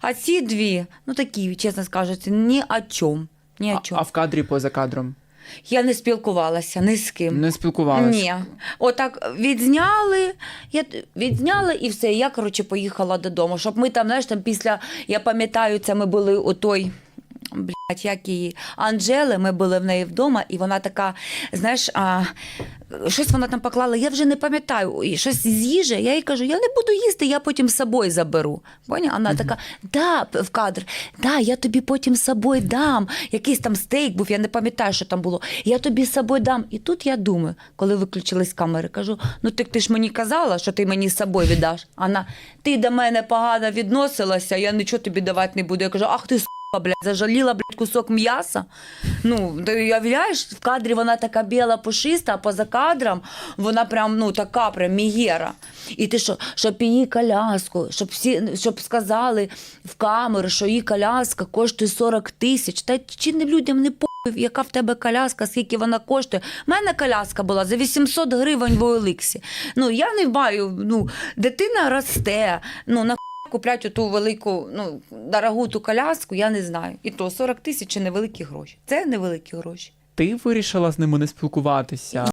А ці дві, ну такі, чесно скажучи, ні о чому. Ні о А, чому. а в кадрі поза кадром? Я не спілкувалася ні з ким. Не спілкувалися? Ні. Отак відзняли, я відзняли і все. Я, коротше, поїхала додому. Щоб ми там, знаєш, там після, я пам'ятаю, це ми були у той. Блять, як її Анжели, ми були в неї вдома, і вона така, знаєш, а, щось вона там поклала, я вже не пам'ятаю, і щось з їжі. Я їй кажу, я не буду їсти, я потім з собою заберу. Поняла? Вона така, да, в кадр, да, я тобі потім з собою дам. Якийсь там стейк був, я не пам'ятаю, що там було. Я тобі з собою дам. І тут я думаю, коли виключились камери, кажу: ну так ти ж мені казала, що ти мені з собою віддаш. Вона, ти до мене погано відносилася, я нічого тобі давати не буду. Я кажу, ах ти блядь, зажаліла блядь, кусок м'яса. Ну, ти уявляєш, в кадрі вона така біла пушиста, а поза кадром вона прям ну така прям мігера. І ти що, щоб її коляску, щоб всі щоб сказали в камеру, що її коляска коштує 40 тисяч. Та чи не людям не похуй, яка в тебе коляска, скільки вона коштує. У мене коляска була за 800 гривень в Оликсі. Ну я не маю, ну дитина росте. Ну на куплять оту велику, ну, дорогу ту коляску, я не знаю. І то 40 тисяч невеликі гроші. Це невеликі гроші. Ти вирішила з ними не спілкуватися.